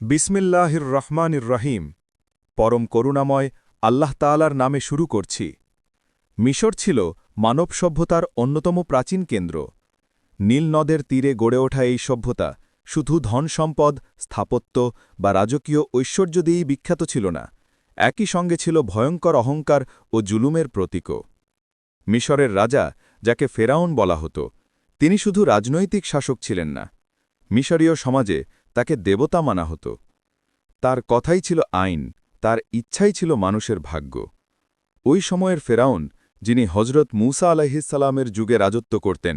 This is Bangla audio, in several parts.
বিসমিল্লাহির রহমানির রহিম পরম করুণাময় আল্লাহ তালার নামে শুরু করছি। মিশর ছিল মানব সভ্যতার অন্যতম প্রাচীন কেন্দ্র। নীল নদের তীরে গড়ে ওঠা এই সভ্যতা শুধু ধন সম্পদ, স্থাপত্য বা রাজকীয় ঐশ্বর্য দিয়েই বিখ্যাত ছিল না। একই সঙ্গে ছিল ভয়ঙ্কর অহংকার ও জুলুমের প্রতীকও। মিশরের রাজা, যাকে ফেরাউন বলা হতো, তিনি শুধু রাজনৈতিক শাসক ছিলেন না। মিশরীয় সমাজে তাকে দেবতা মানা হতো। তার কথাই ছিল আইন, তার ইচ্ছাই ছিল মানুষের ভাগ্য। ওই সময়ের ফেরাউন, যিনি হজরত মুসা আলাহিসাল্লামের যুগে রাজত্ব করতেন,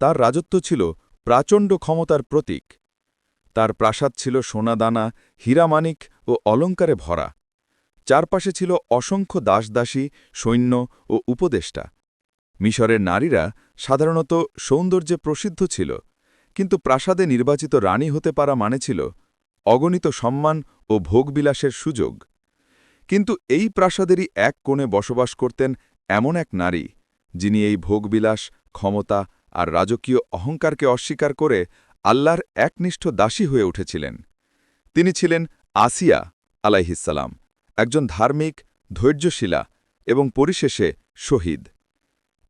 তার রাজত্ব ছিল প্রাচণ্ড ক্ষমতার প্রতীক। তার প্রাসাদ ছিল সোনাদানা হীরামানিক ও অলঙ্কারে ভরা। চারপাশে ছিল অসংখ্য দাসদাসী, সৈন্য ও উপদেষ্টা। মিশরের নারীরা সাধারণত সৌন্দর্যে প্রসিদ্ধ ছিল। কিন্তু প্রাসাদে নির্বাচিত রানী হতে পারা মানে ছিল অগণিত সম্মান ও ভোগবিলাসের সুযোগ। কিন্তু এই প্রাসাদেরই এক কোণে বসবাস করতেন এমন এক নারী, যিনি এই ভোগবিলাস, ক্ষমতা আর রাজকীয় অহংকারকে অস্বীকার করে আল্লাহর একনিষ্ঠ দাসী হয়ে উঠেছিলেন। তিনি ছিলেন আসিয়া আলাইহিসাল্লাম একজন ধার্মিক, ধৈর্যশীলা এবং পরিশেষে শহীদ।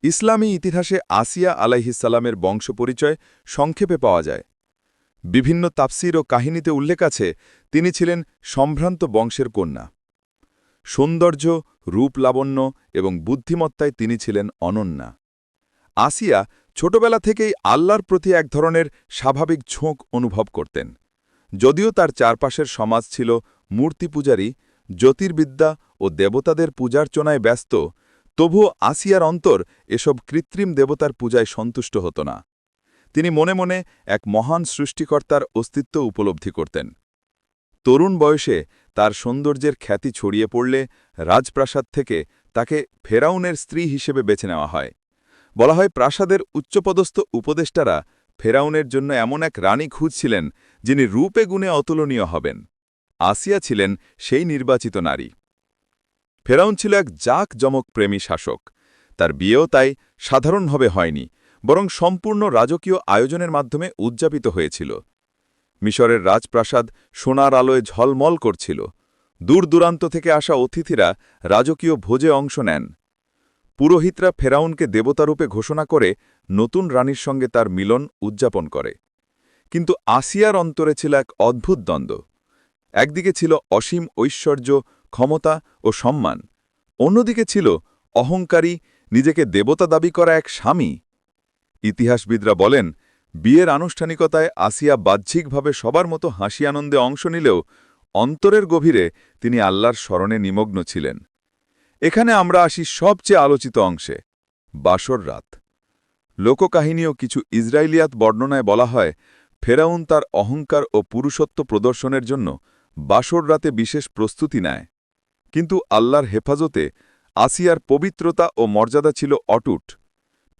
ইসলামী ইতিহাসে আসিয়া আলাইহিসাল্লামের বংশপরিচয় সংক্ষেপে পাওয়া যায়। বিভিন্ন তাফসির ও কাহিনীতে উল্লেখ আছে, তিনি ছিলেন সম্ভ্রান্ত বংশের কন্যা। সৌন্দর্য, রূপ লাবণ্য এবং বুদ্ধিমত্তায় তিনি ছিলেন অনন্যা। আসিয়া ছোটবেলা থেকেই আল্লাহর প্রতি এক ধরনের স্বাভাবিক ঝোঁক অনুভব করতেন। যদিও তার চারপাশের সমাজ ছিল মূর্তি পূজারী জ্যোতির্বিদ্যা ও দেবতাদের পূজার্চনায় ব্যস্ত তবুও আসিয়ার অন্তর এসব কৃত্রিম দেবতার পূজায় সন্তুষ্ট হতো না। তিনি মনে মনে এক মহান সৃষ্টিকর্তার অস্তিত্ব উপলব্ধি করতেন। তরুণ বয়সে তার সৌন্দর্যের খ্যাতি ছড়িয়ে পড়লে রাজপ্রাসাদ থেকে তাকে ফেরাউনের স্ত্রী হিসেবে বেছে নেওয়া হয়। বলা হয় প্রাসাদের উচ্চপদস্থ উপদেষ্টারা ফেরাউনের জন্য এমন এক রানী খুঁজছিলেন যিনি রূপে গুণে অতুলনীয় হবেন। আসিয়া ছিলেন সেই নির্বাচিত নারী। ফেরাউন ছিল এক জাক জমক প্রেমী শাসক। তার বিয়েও তাই সাধারণভাবে হয়নি, বরং সম্পূর্ণ রাজকীয় আয়োজনের মাধ্যমে উদযাপিত হয়েছিল। মিশরের রাজপ্রাসাদ সোনার আলোয় ঝলমল করছিল। দূর দূরান্ত থেকে আসা অতিথিরা রাজকীয় ভোজে অংশ নেন। পুরোহিতরা ফেরাউনকে দেবতারূপে ঘোষণা করে নতুন রানীর সঙ্গে তার মিলন উদযাপন করে। কিন্তু আসিয়ার অন্তরে ছিল এক অদ্ভুত দ্বন্দ্ব। একদিকে ছিল অসীম ঐশ্বর্য ক্ষমতা ও সম্মান। অন্যদিকে ছিল অহংকারী, নিজেকে দেবতা দাবি করা এক স্বামী। ইতিহাসবিদরা বলেন, বিয়ের আনুষ্ঠানিকতায় আসিয়া বাহ্যিকভাবে সবার মতো হাসি আনন্দে অংশ নিলেও অন্তরের গভীরে তিনি আল্লাহর স্মরণে নিমগ্ন ছিলেন। এখানে আমরা আসি সবচেয়ে আলোচিত অংশে, বাসর রাত। লোককাহিনী ও কিছু ইসরায়েলিয়াত বর্ণনায় বলা হয়, ফেরাউন তার অহংকার ও পুরুষত্ব প্রদর্শনের জন্য বাসর রাতে বিশেষ প্রস্তুতি নেয়। কিন্তু আল্লাহর হেফাজতে আসিয়ার পবিত্রতা ও মর্যাদা ছিল অটুট।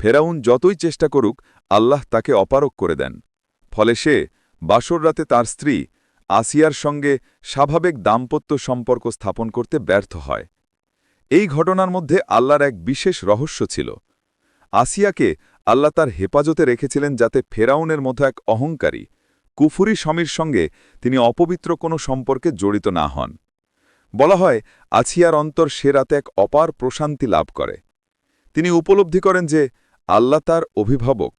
ফেরাউন যতই চেষ্টা করুক, আল্লাহ তাকে অপারক করে দেন। ফলে সে বাসর রাতে তাঁর স্ত্রী আসিয়ার সঙ্গে স্বাভাবিক দাম্পত্য সম্পর্ক স্থাপন করতে ব্যর্থ হয়। এই ঘটনার মধ্যে আল্লাহর এক বিশেষ রহস্য ছিল। আসিয়াকে আল্লাহ তার হেফাজতে রেখেছিলেন যাতে ফেরাউনের মতো এক অহংকারী, কুফুরি স্বামীর সঙ্গে তিনি অপবিত্র কোনো সম্পর্কে জড়িত না হন। বলা হয় আছিয়ার অন্তর সে রাতে এক অপার প্রশান্তি লাভ করে। তিনি উপলব্ধি করেন যে, আল্লাহ তার অভিভাবক।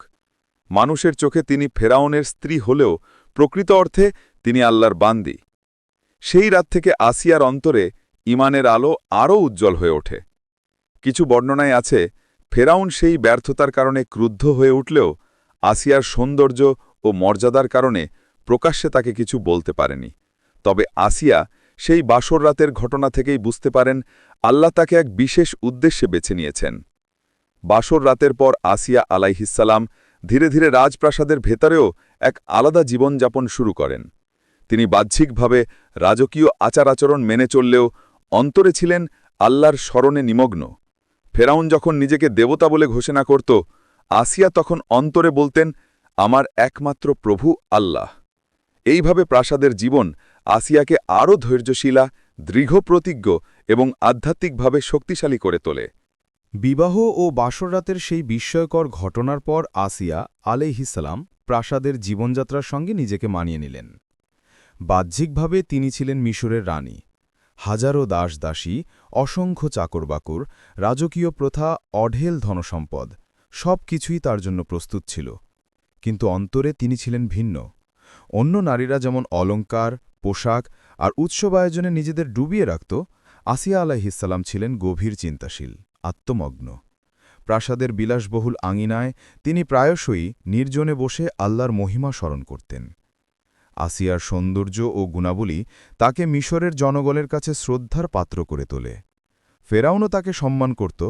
মানুষের চোখে তিনি ফেরাউনের স্ত্রী হলেও প্রকৃত অর্থে তিনি আল্লাহর বান্দি। সেই রাত থেকে আসিয়ার অন্তরে ইমানের আলো আরও উজ্জ্বল হয়ে ওঠে। কিছু বর্ণনায় আছে, ফেরাউন সেই ব্যর্থতার কারণে ক্রুদ্ধ হয়ে উঠলেও আসিয়ার সৌন্দর্য ও মর্যাদার কারণে প্রকাশ্যে তাকে কিছু বলতে পারেনি। তবে আসিয়া সেই বাসর রাতের ঘটনা থেকেই বুঝতে পারেন আল্লাহ তাকে এক বিশেষ উদ্দেশ্যে বেছে নিয়েছেন। বাসর রাতের পর আসিয়া আলাইহিসাল্লাম ধীরে ধীরে রাজপ্রাসাদের ভেতরেও এক আলাদা জীবনযাপন শুরু করেন। তিনি বাহ্যিকভাবে রাজকীয় আচার আচরণ মেনে চললেও অন্তরে ছিলেন আল্লাহর স্মরণে নিমগ্ন। ফেরাউন যখন নিজেকে দেবতা বলে ঘোষণা করত, আসিয়া তখন অন্তরে বলতেন, আমার একমাত্র প্রভু আল্লাহ। এইভাবে প্রাসাদের জীবন আসিয়াকে আরও ধৈর্যশীলা দৃঢ় প্রতিজ্ঞ এবং আধ্যাত্মিকভাবে শক্তিশালী করে তোলে। বিবাহ ও বাসররাতের সেই বিস্ময়কর ঘটনার পর আসিয়া আলাইহিসালাম প্রাসাদের জীবনযাত্রার সঙ্গে নিজেকে মানিয়ে নিলেন। বাহ্যিকভাবে তিনি ছিলেন মিশরের রানী। হাজারো দাস দাসী অসংখ্য চাকরবাকর, রাজকীয় প্রথা, অঢেল ধনসম্পদ সব কিছুই তার জন্য প্রস্তুত ছিল। কিন্তু অন্তরে তিনি ছিলেন ভিন্ন। অন্য নারীরা যেমন অলঙ্কার, পোশাক আর উৎসব আয়োজনে নিজেদের ডুবিয়ে রাখত, আসিয়া আলাইহিসাল্লাম ছিলেন গভীর চিন্তাশীল, আত্মমগ্ন। প্রাসাদের বিলাসবহুল আঙিনায় তিনি প্রায়শই নির্জনে বসে আল্লাহর মহিমা স্মরণ করতেন। আসিয়ার সৌন্দর্য ও গুণাবলী তাকে মিশরের জনগণের কাছে শ্রদ্ধার পাত্র করে তোলে। ফেরাউনও তাকে সম্মান করত,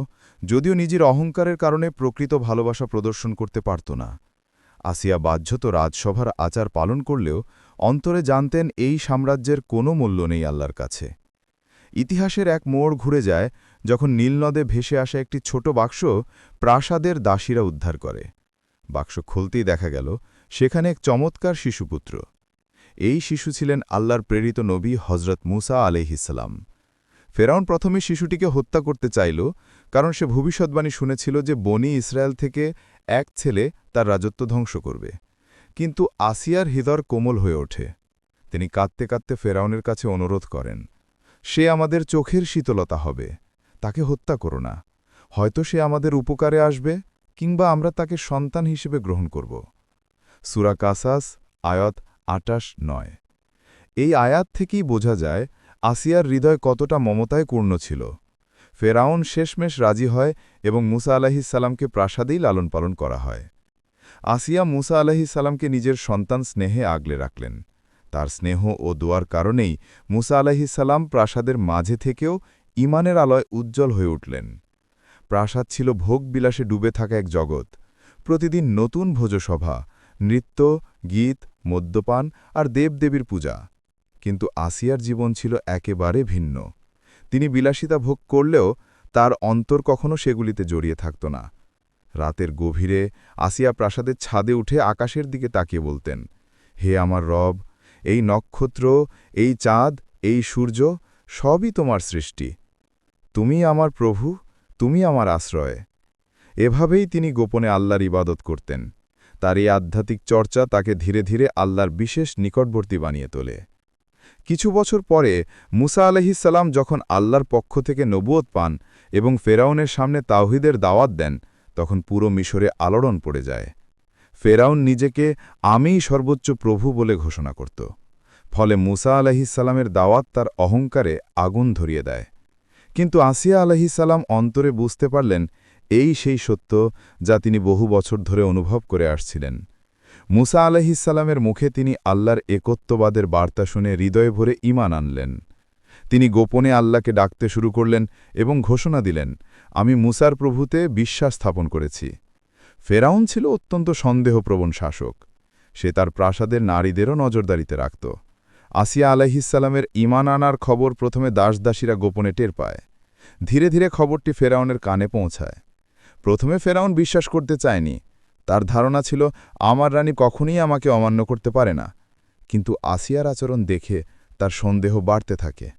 যদিও নিজের অহংকারের কারণে প্রকৃত ভালোবাসা প্রদর্শন করতে পারত না। আসিয়া বাহ্যত রাজসভার আচার পালন করলেও অন্তরে জানতেন এই সাম্রাজ্যের কোনো মূল্য নেই আল্লাহর কাছে। ইতিহাসের এক মোড় ঘুরে যায় যখন নীলনদে ভেসে আসা একটি ছোট বাক্স প্রাসাদের দাসীরা উদ্ধার করে। বাক্স খুলতেই দেখা গেল, সেখানে এক চমৎকার শিশুপুত্র। এই শিশু ছিলেন আল্লাহর প্রেরিত নবী হজরত মুসা আলহিসাল্লাম ফেরাউন প্রথমে শিশুটিকে হত্যা করতে চাইল, কারণ সে ভবিষ্যৎবাণী শুনেছিল যে বনি ইসরায়েল থেকে এক ছেলে তার রাজত্ব ধ্বংস করবে। কিন্তু আসিয়ার হৃদয় কোমল হয়ে ওঠে। তিনি কাঁদতে কাঁদতে ফেরাউনের কাছে অনুরোধ করেন, সে আমাদের চোখের শীতলতা হবে, তাকে হত্যা করো না। হয়তো সে আমাদের উপকারে আসবে, কিংবা আমরা তাকে সন্তান হিসেবে গ্রহণ করব। সুরা কাসাস, আয়াত আটাশ নয়। এই আয়াত থেকেই বোঝা যায়, আসিয়ার হৃদয় কতটা মমতায় পূর্ণ ছিল। ফেরাউন শেষমেশ রাজি হয় এবং মুসা আলাহিসাল্লামকে প্রাসাদেই লালন পালন করা হয়। আসিয়া মুসা আলাহিসাল্লামকে নিজের সন্তান স্নেহে আগলে রাখলেন। তার স্নেহ ও দোয়ার কারণেই মুসা আলাহিসাল্লাম প্রাসাদের মাঝে থেকেও ইমানের আলয় উজ্জ্বল হয়ে উঠলেন। প্রাসাদ ছিল ভোগবিলাসে ডুবে থাকা এক জগৎ। প্রতিদিন নতুন ভোজসভা, নৃত্য, গীত, মদ্যপান আর দেবদেবীর পূজা। কিন্তু আসিয়ার জীবন ছিল একেবারে ভিন্ন। তিনি বিলাসিতা ভোগ করলেও তার অন্তর কখনো সেগুলিতে জড়িয়ে থাকত না। রাতের গভীরে আসিয়া প্রাসাদের ছাদে উঠে আকাশের দিকে তাকিয়ে বলতেন, হে আমার রব, এই নক্ষত্র, এই চাঁদ, এই সূর্য, সবই তোমার সৃষ্টি। তুমি আমার প্রভু, তুমি আমার আশ্রয়। এভাবেই তিনি গোপনে আল্লাহর ইবাদত করতেন। তার এই আধ্যাত্মিক চর্চা তাকে ধীরে ধীরে আল্লাহর বিশেষ নিকটবর্তী বানিয়ে তোলে। কিছু বছর পরে মুসা আলহিসাল্লাম যখন আল্লাহর পক্ষ থেকে নবুয়ত পান এবং ফেরাউনের সামনে তাওহিদের দাওয়াত দেন, তখন পুরো মিশরে আলোড়ন পড়ে যায়। ফেরাউন নিজেকে আমিই সর্বোচ্চ প্রভু বলে ঘোষণা করত। ফলে মুসা আলহিসাল্লামের দাওয়াত তার অহংকারে আগুন ধরিয়ে দেয়। কিন্তু আসিয়া আলহিসাল্লাম অন্তরে বুঝতে পারলেন, এই সেই সত্য যা তিনি বহু বছর ধরে অনুভব করে আসছিলেন। মুসা আলহিসাল্লামের মুখে তিনি আল্লাহর একত্ববাদের বার্তা শুনে হৃদয়ে ভরে ইমান আনলেন। তিনি গোপনে আল্লাহকে ডাকতে শুরু করলেন এবং ঘোষণা দিলেন, আমি মুসার প্রভুতে বিশ্বাস স্থাপন করেছি। ফেরাউন ছিল অত্যন্ত সন্দেহপ্রবণ শাসক। সে তার প্রাসাদের নারীদেরও নজরদারিতে রাখত। আসিয়া আলাইহিসাল্লামের ইমান আনার খবর প্রথমে দাসদাসীরা গোপনে টের পায়। ধীরে ধীরে খবরটি ফেরাউনের কানে পৌঁছায়। প্রথমে ফেরাউন বিশ্বাস করতে চায়নি তার ধারণা ছিল, আমার রানী কখনই আমাকে অমান্য করতে পারে না। কিন্তু আসিয়ার আচরণ দেখে তার সন্দেহ বাড়তে থাকে।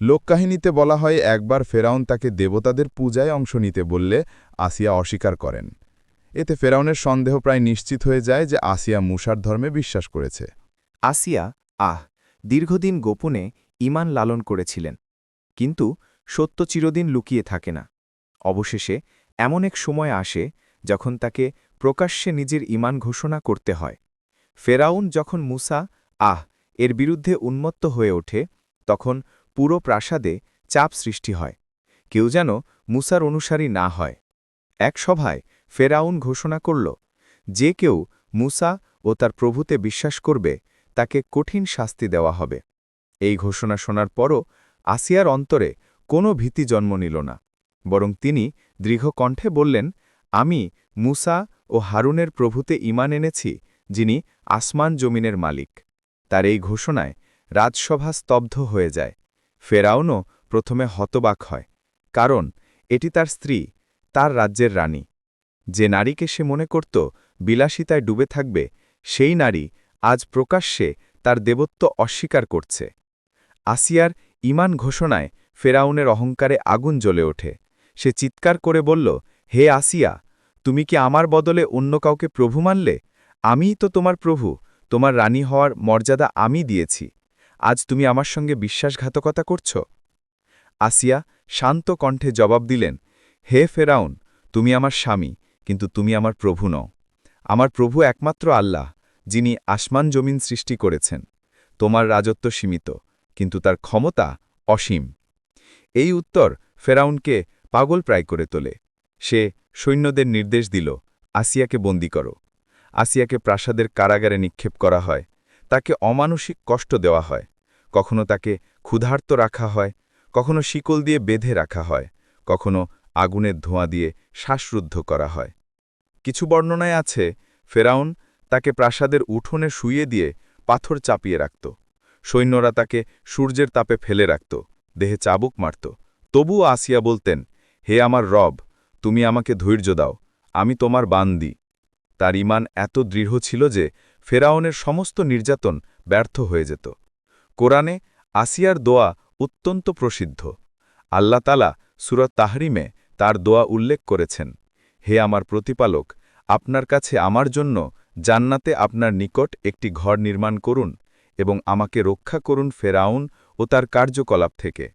লোককাহিনীতে বলা হয়, একবার ফেরাউন তাকে দেবতাদের পূজায় অংশ নিতে বললে আসিয়া অস্বীকার করেন। এতে ফেরাউনের সন্দেহ প্রায় নিশ্চিত হয়ে যায় যে আসিয়া মুসার ধর্মে বিশ্বাস করেছে। আসিয়া, আহ, দীর্ঘদিন গোপনে ইমান লালন করেছিলেন, কিন্তু সত্য চিরদিন লুকিয়ে থাকে না। অবশেষে এমন এক সময় আসে যখন তাকে প্রকাশ্যে নিজের ইমান ঘোষণা করতে হয়। ফেরাউন যখন মুসা, আহ, এর বিরুদ্ধে উন্মত্ত হয়ে ওঠে, তখন পুরো প্রাসাদে চাপ সৃষ্টি হয়। কেউ যেন মুসার অনুসারী না হয়। এক সভায় ফেরাউন ঘোষণা করল, যে কেউ মুসা ও তার প্রভুতে বিশ্বাস করবে, তাকে কঠিন শাস্তি দেওয়া হবে। এই ঘোষণা শোনার পরও আসিয়ার অন্তরে কোনো ভীতি জন্ম নিল না। বরং তিনি দৃঢ় কণ্ঠে বললেন, আমি মুসা ও হারুনের প্রভুতে ইমান এনেছি, যিনি আসমান জমিনের মালিক। তার এই ঘোষণায় রাজসভা স্তব্ধ হয়ে যায়। ফেরাউনও প্রথমে হতবাক হয়, কারণ এটি তার স্ত্রী, তার রাজ্যের রানী। যে নারীকে সে মনে করত বিলাসিতায় ডুবে থাকবে, সেই নারী আজ প্রকাশ্যে তার দেবত্ব অস্বীকার করছে। আসিয়ার ইমান ঘোষণায় ফেরাউনের অহংকারে আগুন জ্বলে ওঠে। সে চিৎকার করে বলল, হে আসিয়া তুমি কি আমার বদলে অন্য কাউকে প্রভু মানলে? আমিই তো তোমার প্রভু, তোমার রানী হওয়ার মর্যাদা আমি দিয়েছি। আজ তুমি আমার সঙ্গে বিশ্বাসঘাতকতা করছ। আসিয়া শান্ত কণ্ঠে জবাব দিলেন, হে ফেরাউন, তুমি আমার স্বামী, কিন্তু তুমি আমার প্রভু নও। আমার প্রভু একমাত্র আল্লাহ, যিনি আসমান জমিন সৃষ্টি করেছেন। তোমার রাজত্ব সীমিত, কিন্তু তার ক্ষমতা অসীম। এই উত্তর ফেরাউনকে পাগল প্রায় করে তোলে। সে সৈন্যদের নির্দেশ দিল, আসিয়াকে বন্দি করো। আসিয়াকে প্রাসাদের কারাগারে নিক্ষেপ করা হয়। তাকে অমানসিক কষ্ট দেওয়া হয়। কখনো তাকে ক্ষুধার্ত রাখা হয়, কখনো শিকল দিয়ে বেঁধে রাখা হয়, কখনো আগুনের ধোঁয়া দিয়ে শ্বাসরুদ্ধ করা হয়। কিছু বর্ণনায় আছে, ফেরাউন তাকে প্রাসাদের উঠোনে শুইয়ে দিয়ে পাথর চাপিয়ে রাখত। সৈন্যরা তাকে সূর্যের তাপে ফেলে রাখত, দেহে চাবুক মারত। তবুও আসিয়া বলতেন, হে আমার রব তুমি আমাকে ধৈর্য দাও, আমি তোমার বান্দি। তার ইমান এত দৃঢ় ছিল যে ফেরাউনের সমস্ত নির্যাতন ব্যর্থ হয়ে যেত। কোরআনে আসিয়ার দোয়া অত্যন্ত প্রসিদ্ধ। আল্লাহ তালা সুরত তাহরিমে তার দোয়া উল্লেখ করেছেন, হে আমার প্রতিপালক, আপনার কাছে আমার জন্য জান্নাতে আপনার নিকট একটি ঘর নির্মাণ করুন এবং আমাকে রক্ষা করুন ফেরাউন ও তার কার্যকলাপ থেকে,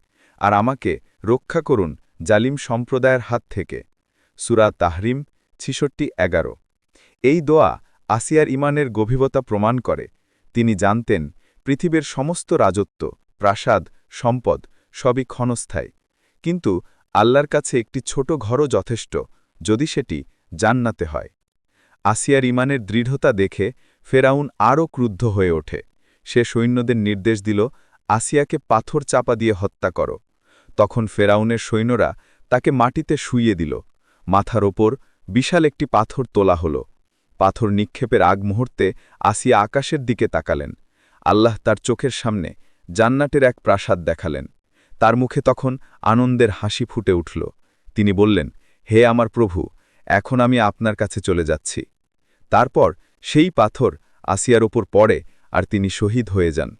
আর আমাকে রক্ষা করুন জালিম সম্প্রদায়ের হাত থেকে। সুরা তাহরিম, ছিষট্টি, এগারো। এই দোয়া আসিয়ার ইমানের গভীরতা প্রমাণ করে। তিনি জানতেন, পৃথিবীর সমস্ত রাজত্ব, প্রাসাদ, সম্পদ সবই ক্ষণস্থায়ী। কিন্তু আল্লাহর কাছে একটি ছোট ঘরও যথেষ্ট, যদি সেটি জান্নাতে হয়। আসিয়ার ইমানের দৃঢ়তা দেখে ফেরাউন আরও ক্রুদ্ধ হয়ে ওঠে। সে সৈন্যদের নির্দেশ দিল, আসিয়াকে পাথর চাপা দিয়ে হত্যা করো। তখন ফেরাউনের সৈন্যরা তাকে মাটিতে শুইয়ে দিল। মাথার ওপর বিশাল একটি পাথর তোলা হল। পাথর নিক্ষেপের আগ মুহূর্তে আসিয়া আকাশের দিকে তাকালেন। আল্লাহ তার চোখের সামনে জান্নাটের এক প্রাসাদ দেখালেন। তার মুখে তখন আনন্দের হাসি ফুটে উঠল। তিনি বললেন, হে আমার প্রভু, এখন আমি আপনার কাছে চলে যাচ্ছি। তারপর সেই পাথর আসিয়ার ওপর পড়ে আর তিনি শহীদ হয়ে যান।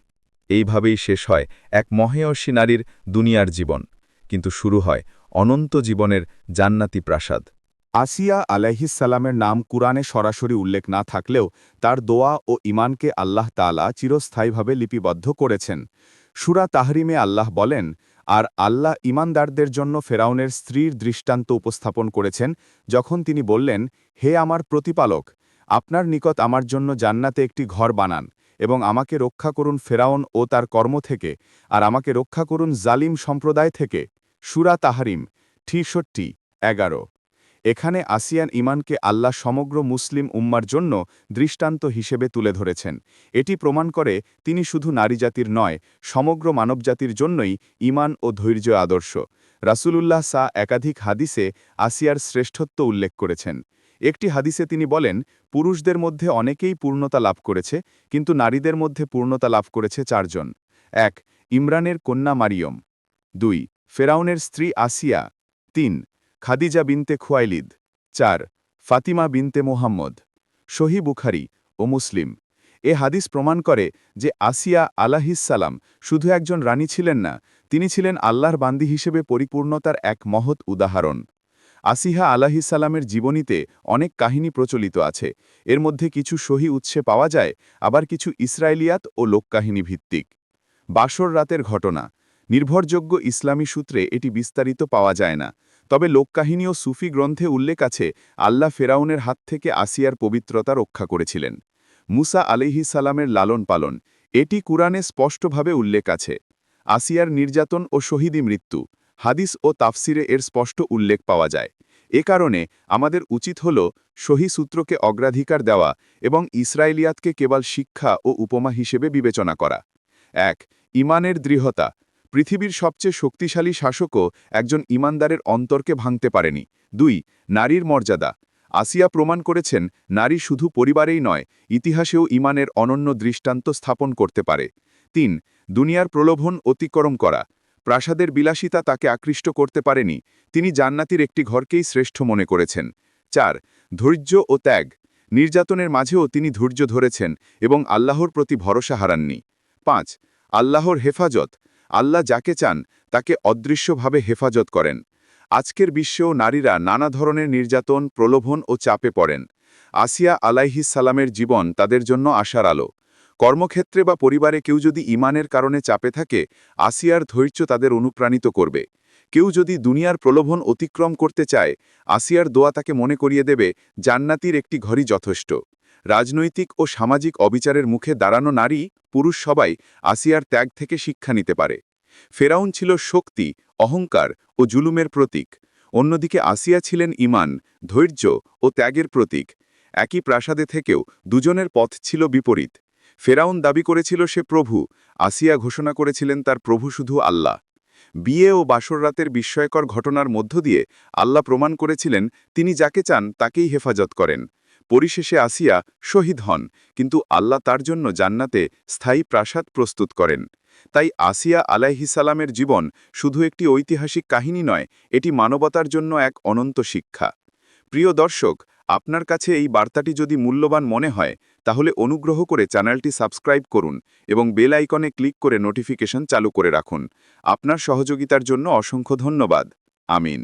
এইভাবেই শেষ হয় এক মহেয়সী নারীর দুনিয়ার জীবন। কিন্তু শুরু হয় অনন্ত জীবনের জান্নাতি প্রাসাদ। আসিয়া আলাইহিসালামের নাম কুরআনে সরাসরি উল্লেখ না থাকলেও তার দোয়া ও ইমানকে আল্লাহ তালা চিরস্থায়ীভাবে লিপিবদ্ধ করেছেন। সুরা তাহরিমে আল্লাহ বলেন, আর আল্লাহ ইমানদারদের জন্য ফেরাউনের স্ত্রীর দৃষ্টান্ত উপস্থাপন করেছেন, যখন তিনি বললেন, হে আমার প্রতিপালক, আপনার নিকট আমার জন্য জান্নাতে একটি ঘর বানান এবং আমাকে রক্ষা করুন ফেরাউন ও তার কর্ম থেকে, আর আমাকে রক্ষা করুন জালিম সম্প্রদায় থেকে। সুরা তাহারিম ঠিষট্টি এগারো। এখানে আসিয়ান ইমানকে আল্লাহ সমগ্র মুসলিম উম্মার জন্য দৃষ্টান্ত হিসেবে তুলে ধরেছেন। এটি প্রমাণ করে তিনি শুধু নারী জাতির নয়, সমগ্র মানবজাতির জন্যই ইমান ও ধৈর্য আদর্শ। রাসূলুল্লাহ সা একাধিক হাদিসে আসিয়ার শ্রেষ্ঠত্ব উল্লেখ করেছেন। একটি হাদিসে তিনি বলেন, পুরুষদের মধ্যে অনেকেই পূর্ণতা লাভ করেছে, কিন্তু নারীদের মধ্যে পূর্ণতা লাভ করেছে চারজন। এক, ইমরানের কন্যা মারিয়ম। দুই ফেরাউনের স্ত্রী আসিয়া, তিন, খাদিজা বিনতে খুয়াইলিদ, চার, ফাতিমা বিনতে মোহাম্মদ, সহি বুখারি ও মুসলিম। এ হাদিস প্রমাণ করে যে আসিয়া আলাহিসাল্লাম শুধু একজন রানী ছিলেন না, তিনি ছিলেন আল্লাহর বান্দি হিসেবে পরিপূর্ণতার এক মহৎ উদাহরণ। আসিহা আলাহিসাল্লামের জীবনীতে অনেক কাহিনী প্রচলিত আছে, এর মধ্যে কিছু সহি উৎসে পাওয়া যায়, আবার কিছু ইসরায়েলিয়াত ও লোককাহিনী ভিত্তিক বাসর রাতের ঘটনা নির্ভরযোগ্য ইসলামী সূত্রে এটি বিস্তারিত পাওয়া যায় না। তবে লোককাহিনী ও সুফি গ্রন্থে উল্লেখ আছে, আল্লাহ ফেরাউনের হাত থেকে আসিয়ার পবিত্রতা রক্ষা করেছিলেন। মুসা আলিহি সালামের লালন পালন, এটি কুরআনে স্পষ্টভাবে উল্লেখ আছে। আসিয়ার নির্যাতন ও শহীদি মৃত্যু, হাদিস ও তাফসিরে এর স্পষ্ট উল্লেখ পাওয়া যায়। এ কারণে আমাদের উচিত হল সহি সূত্রকে অগ্রাধিকার দেওয়া এবং ইসরায়েলিয়াতকে কেবল শিক্ষা ও উপমা হিসেবে বিবেচনা করা। এক, ইমানের দৃঢ়তা। পৃথিবীর সবচেয়ে শক্তিশালী শাসকও একজন ইমানদারের অন্তরকে ভাঙতে পারেনি। দুই, নারীর মর্যাদা। আসিয়া প্রমাণ করেছেন, নারী শুধু পরিবারেই নয়, ইতিহাসেও ইমানের অনন্য দৃষ্টান্ত স্থাপন করতে পারে। তিন, দুনিয়ার প্রলোভন অতিক্রম করা। প্রাসাদের বিলাসিতা তাকে আকৃষ্ট করতে পারেনি, তিনি জান্নাতির একটি ঘরকেই শ্রেষ্ঠ মনে করেছেন। চার, ধৈর্য ও ত্যাগ। নির্যাতনের মাঝেও তিনি ধৈর্য ধরেছেন এবং আল্লাহর প্রতি ভরসা হারাননি। পাঁচ, আল্লাহর হেফাজত। আল্লাহ যাকে চান, তাকে অদৃশ্যভাবে হেফাজত করেন। আজকের বিশ্বেও নারীরা নানা ধরনের নির্যাতন, প্রলোভন ও চাপে পড়েন। আসিয়া আলাইহিস সালামের জীবন তাদের জন্য আশার আলো। কর্মক্ষেত্রে বা পরিবারে কেউ যদি ইমানের কারণে চাপে থাকে, আসিয়ার ধৈর্য তাদের অনুপ্রাণিত করবে। কেউ যদি দুনিয়ার প্রলোভন অতিক্রম করতে চায়, আসিয়ার দোয়া তাকে মনে করিয়ে দেবে, জান্নাতির একটি ঘরই যথেষ্ট। রাজনৈতিক ও সামাজিক অবিচারের মুখে দাঁড়ানো নারী, পুরুষ সবাই আসিয়ার ত্যাগ থেকে শিক্ষা নিতে পারে। ফেরাউন ছিল শক্তি, অহংকার ও জুলুমের প্রতীক। অন্যদিকে আসিয়া ছিলেন ইমান ধৈর্য ও ত্যাগের প্রতীক। একই প্রাসাদে থেকেও দুজনের পথ ছিল বিপরীত। ফেরাউন দাবি করেছিল সে প্রভু, আসিয়া ঘোষণা করেছিলেন তার প্রভু শুধু আল্লাহ। বিয়ে ও বাসররাতের বিস্ময়কর ঘটনার মধ্য দিয়ে আল্লাহ প্রমাণ করেছিলেন, তিনি যাকে চান তাকেই হেফাজত করেন। পরিশেষে আসিয়া শহীদ হন, কিন্তু আল্লাহ তার জন্য জান্নাতে স্থায়ী প্রাসাদ প্রস্তুত করেন। তাই আসিয়া আলাইহিসালামের জীবন শুধু একটি ঐতিহাসিক কাহিনী নয়, এটি মানবতার জন্য এক অনন্ত শিক্ষা। প্রিয় দর্শক, আপনার কাছে এই বার্তাটি যদি মূল্যবান মনে হয়, তাহলে অনুগ্রহ করে চ্যানেলটি সাবস্ক্রাইব করুন এবং বেল আইকনে ক্লিক করে নোটিফিকেশন চালু করে রাখুন। আপনার সহযোগিতার জন্য অসংখ্য ধন্যবাদ। আমিন।